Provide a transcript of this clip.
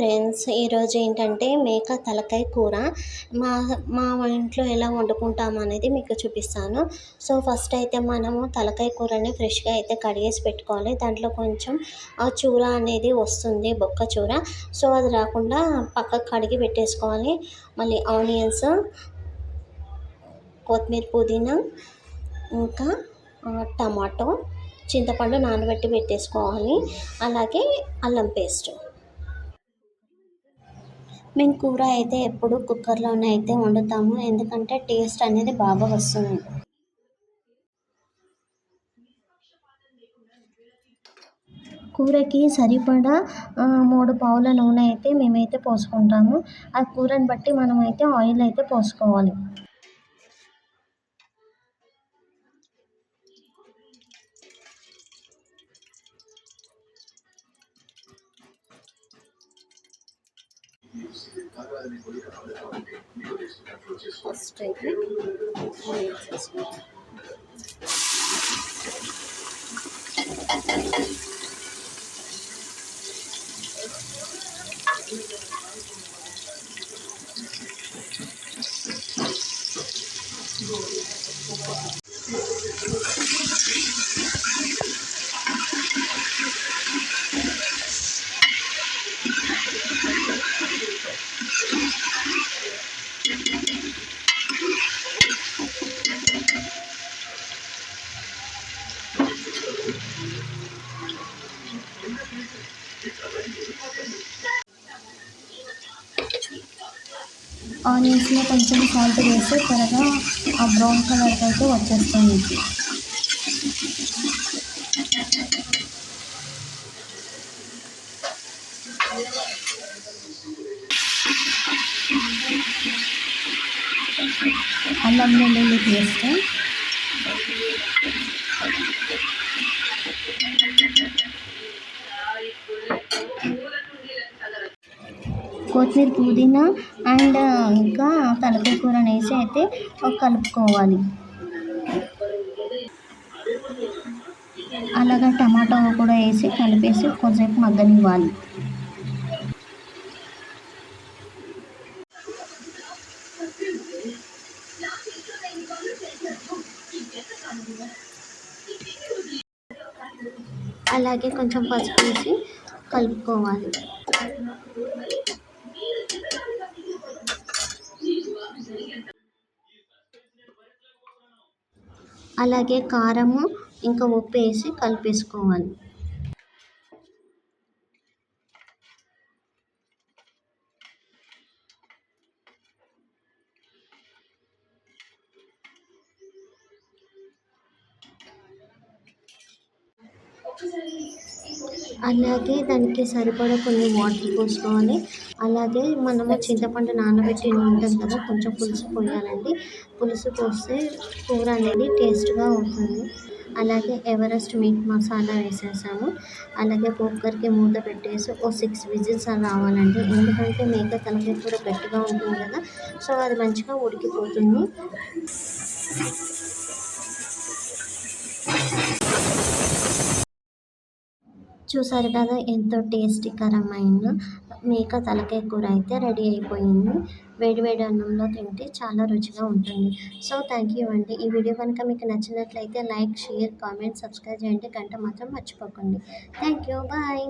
Friends ఈరోజు ఏంటంటే మేక తలకాయ కూర. మా మా ఇంట్లో ఎలా వండుకుంటాం అనేది మీకు చూపిస్తాను. సో ఫస్ట్ అయితే మనము తలకాయ కూరని ఫ్రెష్గా అయితే కడిగేసి పెట్టుకోవాలి. దాంట్లో కొంచెం ఆ చూర అనేది వస్తుంది బొక్క చూర. సో అది రాకుండా పక్కకు కడిగి పెట్టేసుకోవాలి. మళ్ళీ ఆనియన్స్ కొత్తిమీర పుదీనా ఇంకా టమాటో చింతపండు నానబెట్టి పెట్టేసుకోవాలి. అలాగే అల్లం పేస్ట్. మేము కూర అయితే ఎప్పుడు కుక్కర్లోనే అయితే వండుతాము. ఎందుకంటే టేస్ట్ అనేది బాగా వస్తుంది. కూరకి సరిపడా మూడు పావుల నూనె అయితే మేమైతే పోసుకుంటాము. ఆ కూరని బట్టి మనమైతే ఆయిల్ అయితే పోసుకోవాలి. ఫస్ట్ అయితే వేసేసుకోవాలి ఆనియన్స్లో కొంచెం సాల్ట్ వేస్తే త్వరగా ఆ బ్రౌన్ కలర్కి అయితే వచ్చేస్తుంది. అల్లం వెల్లుల్లి పేస్ట్. కొత్తిమీర పుదీనా అండ్ ఇంకా తలకాయ కూర వేసి అయితే కలుపుకోవాలి. అలాగే టమాటా కూడా వేసి కలిపేసి కొంచెంసేపు మగ్గనివ్వాలి. అలాగే కొంచెం పసుపు వేసి కలుపుకోవాలి. అలాగే కారము ఇంకా ఉప్పు వేసి కలిపేసుకోవాలి. అలాగే దానికి సరిపడా కొన్ని వాటర్ పోసుకోవాలి. అలాగే మనము చింతపండు నానబెట్టి ఉంటుంది కదా కొంచెం పులుసు పోయాలండి. పులుసు పోస్తే కూర అనేది టేస్ట్గా ఉంటుంది అలాగే ఎవరెస్ట్ మీట్ మసాలా వేసేసాము. అలాగే కుక్కర్కి మూత పెట్టేసి ఓ సిక్స్ విజిల్స్ రావాలండి. ఎందుకంటే మేక తలకి కూడా గట్టిగా ఉంటుంది కదా సో అది మంచిగా ఉడికిపోతుంది. చూసారు కదా ఎంతో టేస్టీకరమైన మేక తలకాయ కూర అయితే రెడీ అయిపోయింది. వేడి వేడి అన్నంలో తింటే చాలా రుచిగా ఉంటుంది. సో థ్యాంక్ యూ అండి. ఈ వీడియో కనుక మీకు నచ్చినట్లయితే లైక్ షేర్ కామెంట్ సబ్స్క్రైబ్ చేయండి. గంట మాత్రం మర్చిపోకండి. Thank you bye